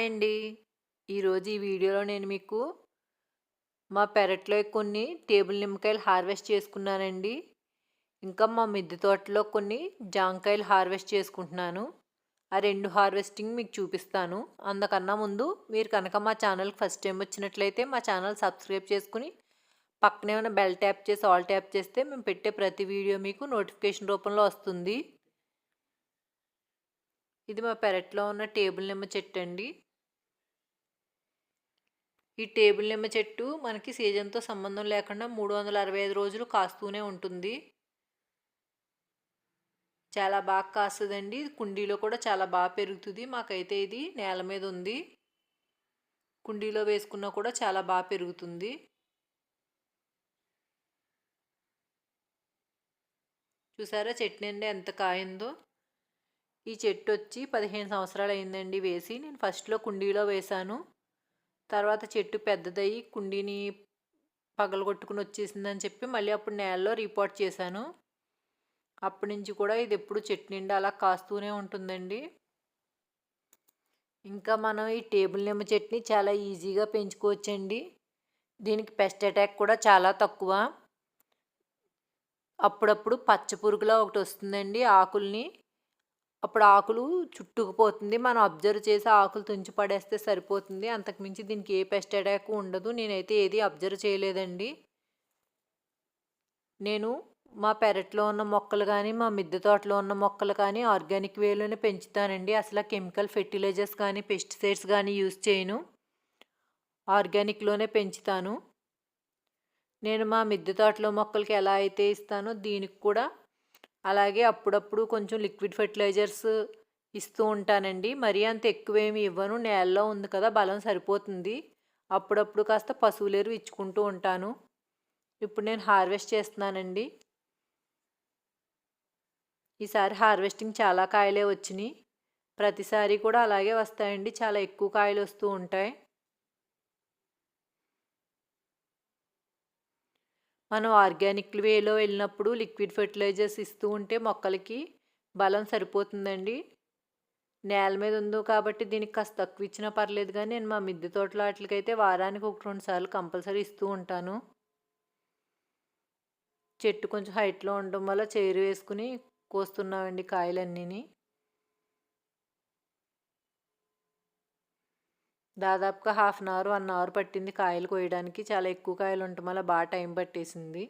Hi అండి ఈరోజు ఈ వీడియోలో నేను మీకు మా పెరట్లో కొన్ని టేబుల్ నిమ్మకాయలు హార్వెస్ట్ చేసుకున్నానండి. ఇంకా మా మిద్దె తోటలో కొన్ని జాంకాయలు హార్వెస్ట్ చేసుకుంటున్నాను. ఆ రెండు హార్వెస్టింగ్ మీకు చూపిస్తాను. అందుకన్నా ముందు మీరు కనుక మా ఛానల్కి ఫస్ట్ టైం వచ్చినట్లయితే మా ఛానల్ సబ్స్క్రైబ్ చేసుకుని పక్కనే ఉన్న బెల్ ట్యాప్ చేసి ఆల్ ట్యాప్ చేస్తే మేము పెట్టే ప్రతి వీడియో మీకు నోటిఫికేషన్ రూపంలో వస్తుంది. ఇది మా పెరట్లో ఉన్న టేబుల్ నిమ్మ చెట్టు అండి ఈ టేబుల్ నిమ్మ చెట్టు మనకి సీజన్తో సంబంధం లేకుండా మూడు వందల అరవై ఐదు రోజులు కాస్తూనే ఉంటుంది. చాలా బాగా కాస్తుందండి. కుండీలో కూడా చాలా బాగా పెరుగుతుంది. మాకైతే ఇది నేల మీద ఉంది. కుండీలో వేసుకున్నా కూడా చాలా బాగా పెరుగుతుంది. చూసారా చెట్టు నిండా ఎంత కాయిందో? ఈ చెట్టు వచ్చి పదిహేను సంవత్సరాలు అయిందండి వేసి. నేను ఫస్ట్లో కుండీలో వేశాను. తర్వాత చెట్టు పెద్దదయ్యి కుండీని పగలగొట్టుకుని వచ్చేసిందని చెప్పి మళ్ళీ అప్పుడు నేలలో రిపోర్ట్ చేశాను. అప్పటి నుంచి కూడా ఇది ఎప్పుడు చెట్టు నిండా అలా కాస్తూనే ఉంటుందండి. ఇంకా మనం ఈ టేబుల్ నిమ్మ చెట్ని చాలా ఈజీగా పెంచుకోవచ్చండి. దీనికి పెస్ట్ అటాక్ కూడా చాలా తక్కువ. అప్పుడప్పుడు పచ్చ పురుగులా ఒకటి వస్తుందండి ఆకుల్ని. అప్పుడు ఆకులు చుట్టుకుపోతుంది. మనం అబ్జర్వ్ చేసి ఆకులు తుంచి పడేస్తే సరిపోతుంది. అంతకుమించి దీనికి ఏ పెస్ట్ అటాక్ ఉండదు. నేనైతే ఏది అబ్జర్వ్ చేయలేదండి. నేను మా పెరట్లో ఉన్న మొక్కలు కానీ మా మిద్దె తోటలో ఉన్న మొక్కలు కానీ ఆర్గానిక్ వేలోనే పెంచుతానండి. అసలు కెమికల్ ఫెర్టిలైజర్స్ కానీ పెస్టిసైడ్స్ కానీ యూజ్ చేయను. ఆర్గానిక్లోనే పెంచుతాను. నేను మా మిద్దె తోటలో మొక్కలకి ఎలా అయితే ఇస్తానో దీనికి కూడా అలాగే అప్పుడప్పుడు కొంచెం లిక్విడ్ ఫెర్టిలైజర్స్ ఇస్తూ ఉంటానండి. మరీ అంత ఎక్కువేమి ఇవ్వను. నేలలో ఉంది కదా బలం సరిపోతుంది. అప్పుడప్పుడు కాస్త పశువులేరు ఇచ్చుకుంటూ ఉంటాను. ఇప్పుడు నేను హార్వెస్ట్ చేస్తున్నానండి. ఈసారి హార్వెస్టింగ్ చాలా కాయలే వచ్చినాయి. ప్రతిసారి కూడా అలాగే వస్తాయండి. చాలా ఎక్కువ కాయలు వస్తూ ఉంటాయి. మనం ఆర్గానిక్ వేలో వెళ్ళినప్పుడు లిక్విడ్ ఫెర్టిలైజర్స్ ఇస్తూ ఉంటే మొక్కలకి బలం సరిపోతుందండి. నేల మీద ఉందో కాబట్టి దీనికి కాస్త తక్కువ ఇచ్చినా పర్లేదు కానీ నేను మా మిద్దె తోటలో వాటికైతే వారానికి ఒక రెండు సార్లు కంపల్సరీ ఇస్తూ ఉంటాను. చెట్టు కొంచెం హైట్లో ఉండడం వల్ల చైరు వేసుకుని కోస్తున్నామండి కాయలన్నీని. దాదాపుగా half an hour one hour పట్టింది కాయలు కోయడానికి. చాలా ఎక్కువ కాయలు ఉండటం వల్ల బాగా టైం పట్టేసింది.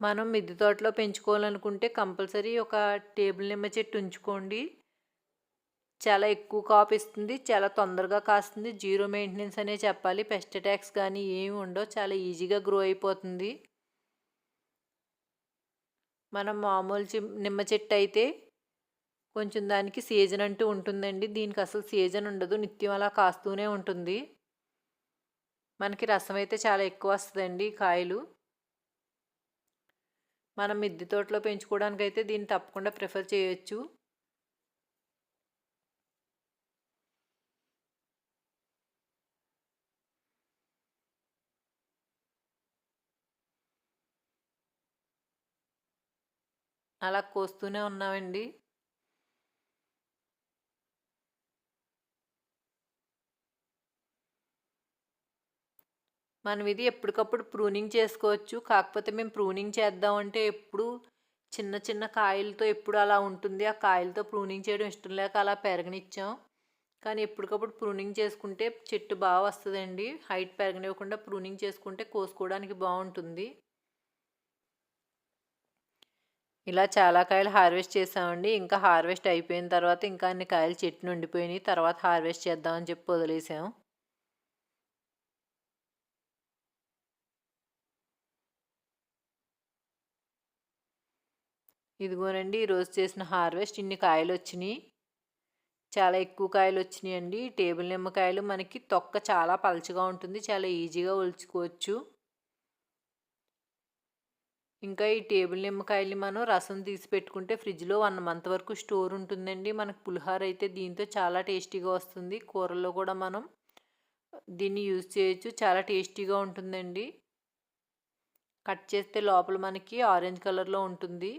మనం మిద్దె తోటలో పెంచుకోవాలనుకుంటే కంపల్సరీ ఒక టేబుల్ నిమ్మ చెట్టు ఉంచుకోండి. చాలా ఎక్కువ కాపు ఇస్తుంది చాలా తొందరగా కాస్తుంది. జీరో మెయింటెనెన్స్ అనే చెప్పాలి. పెస్ట్ అటాక్స్ కానీ ఏమి ఉండవు. చాలా ఈజీగా గ్రో అయిపోతుంది. మనం మామూలు నిమ్మ చెట్టు అయితే కొంచెం దానికి సీజన్ అంటూ ఉంటుందండి. దీనికి అసలు సీజన్ ఉండదు. నిత్యం అలా కాస్తూనే ఉంటుంది. మనకి రసం అయితే చాలా ఎక్కువ వస్తుందండి కాయలు. మనం మిద్దె తోటలో పెంచుకోవడానికి అయితే దీన్ని తప్పకుండా ప్రిఫర్ చేయొచ్చు. అలా కోస్తూనే ఉన్నామండి. మనం ఇది ఎప్పటికప్పుడు ప్రూనింగ్ చేసుకోవచ్చు. కాకపోతే మేము ప్రూనింగ్ చేద్దామంటే ఎప్పుడు చిన్న చిన్న కాయలతో ఎప్పుడు అలా ఉంటుంది. ఆ కాయలతో ప్రూనింగ్ చేయడం ఇష్టం లేక అలా పెరగనిచ్చాం. కానీ ఎప్పటికప్పుడు ప్రూనింగ్ చేసుకుంటే చెట్టు బాగా వస్తుందండి. హైట్ పెరగనివ్వకుండా ప్రూనింగ్ చేసుకుంటే కోసుకోవడానికి బాగుంటుంది. ఇలా చాలా కాయలు హార్వెస్ట్ చేసామండి. ఇంకా హార్వెస్ట్ అయిపోయిన తర్వాత ఇంకా అన్ని కాయలు చెట్టు నుండిపోయినాయి తర్వాత హార్వెస్ట్ చేద్దామని చెప్పి వదిలేసాం. ఇదిగోనండి ఈరోజు చేసిన హార్వెస్ట్ ఇన్ని కాయలు వచ్చినాయి చాలా ఎక్కువ కాయలు వచ్చినాయి అండి టేబుల్ నిమ్మకాయలు మనకి తొక్క చాలా పలచగా ఉంటుంది చాలా ఈజీగా ఒలుచుకోవచ్చు. ఇంకా ఈ టేబుల్ నిమ్మకాయలు మనం రసం తీసి పెట్టుకుంటే ఫ్రిడ్జ్లో వన్ మంత్ వరకు స్టోర్ ఉంటుందండి. మనకు పులిహార అయితే దీంతో చాలా టేస్టీగా వస్తుంది. కూరల్లో కూడా మనం దీన్ని యూజ్ చేయొచ్చు చాలా టేస్టీగా ఉంటుందండి. కట్ చేస్తే లోపల మనకి ఆరెంజ్ కలర్లో ఉంటుంది.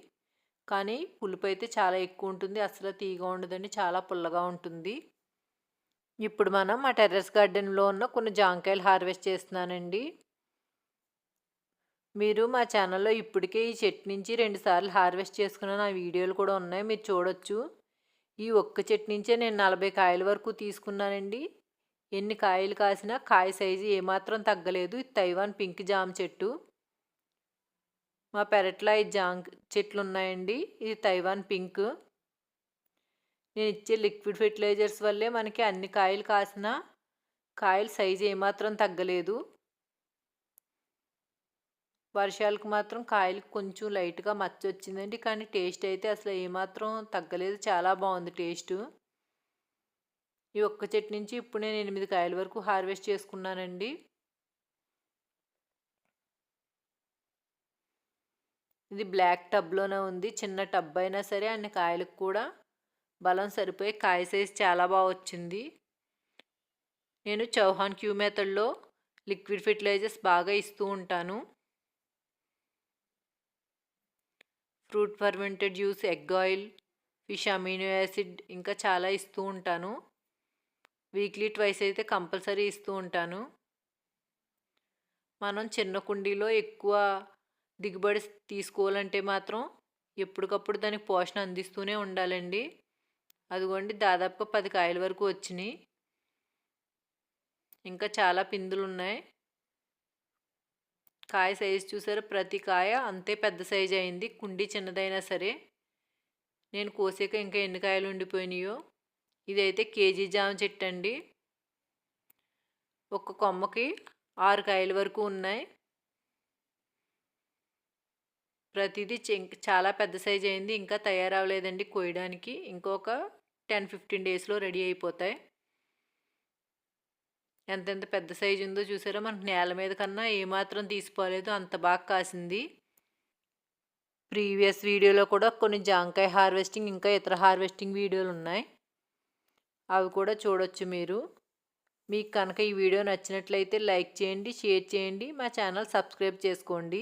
కానీ పులుపు అయితే చాలా ఎక్కువ ఉంటుంది. అసలు తీగా ఉండదండి. చాలా పుల్లగా ఉంటుంది. ఇప్పుడు మనం మా టెర్రస్ గార్డెన్లో ఉన్న కొన్ని జాంకాయలు హార్వెస్ట్ చేస్తున్నానండి. మీరు మా ఛానల్లో ఇప్పటికే ఈ చెట్టు నుంచి రెండుసార్లు హార్వెస్ట్ చేసుకున్న నా వీడియోలు కూడా ఉన్నాయి. మీరు చూడొచ్చు. ఈ ఒక్క చెట్టు నుంచే నేను నలభై కాయల వరకు తీసుకున్నానండి. ఎన్ని కాయలు కాసినా కాయ సైజు ఏమాత్రం తగ్గలేదు. ఇది తైవాన్ పింక్ జామ చెట్టు. మా పెరట్లో ఈ జామ్ చెట్లు ఉన్నాయండి ఇది తైవాన్ పింక్. నేను ఇచ్చే లిక్విడ్ ఫెర్టిలైజర్స్ వల్లే మనకి అన్ని కాయలు కాసిన కాయల సైజు ఏమాత్రం తగ్గలేదు. వర్షాలకు మాత్రం కాయలకు కొంచెం లైట్గా మచ్చ వచ్చిందండి కానీ టేస్ట్ అయితే అసలు ఏమాత్రం తగ్గలేదు. చాలా బాగుంది టేస్ట్. ఈ ఒక్క చెట్టు నుంచి ఇప్పుడు నేను ఎనిమిది కాయల వరకు హార్వెస్ట్ చేసుకున్నానండి. ఇది బ్లాక్ టబ్లోనే ఉంది చిన్న టబ్ అయినా సరే అన్ని కాయలకు కూడా బలం సరిపోయి కాయ సైజ్ చాలా బాగా వచ్చింది. నేను చౌహాన్ క్యూ మెథడ్లో లిక్విడ్ ఫెర్టిలైజర్స్ బాగా ఇస్తూ ఉంటాను. Fruit fermented juice egg oil fish amino acid ఇంకా చాలా ఇస్తూ ఉంటాను. వీక్లీ ట్వైస్ అయితే కంపల్సరీ ఇస్తూ ఉంటాను. మనం చిన్న కుండీలో ఎక్కువ దిగుబడి తీసుకోవాలంటే మాత్రం ఎప్పటికప్పుడు దానికి పోషణ అందిస్తూనే ఉండాలండి. అదిగోండి దాదాపుగా పది కాయల వరకు వచ్చినాయి. ఇంకా చాలా పిందులు ఉన్నాయి. కాయ సైజు చూసారు? ప్రతి కాయ అంతే పెద్ద సైజు అయింది. కుండి చిన్నదైనా సరే. నేను కోసాక ఇంకా ఎన్ని కాయలు ఉండిపోయినాయో. ఇదైతే కేజీ జామ చెట్టు అండి ఒక్క కొమ్మకి ఆరు కాయల వరకు ఉన్నాయి. ప్రతిదీ చాలా పెద్ద సైజ్ అయింది ఇంకా తయారవ్వలేదండి కోయడానికి ఇంకొక టెన్ ఫిఫ్టీన్ డేస్లో రెడీ అయిపోతాయి. ఎంతెంత పెద్ద సైజు ఉందో చూసారా? మనకు నేల మీద కన్నా ఏమాత్రం తీసిపోలేదు అంత బాగా కాసింది. ప్రీవియస్ వీడియోలో కూడా కొన్ని జాంకాయ హార్వెస్టింగ్ ఇంకా ఇతర హార్వెస్టింగ్ వీడియోలు ఉన్నాయి. అవి కూడా చూడొచ్చు మీరు. మీకు కనుక ఈ వీడియో నచ్చినట్లయితే లైక్ చేయండి షేర్ చేయండి. మా ఛానల్ సబ్స్క్రైబ్ చేసుకోండి.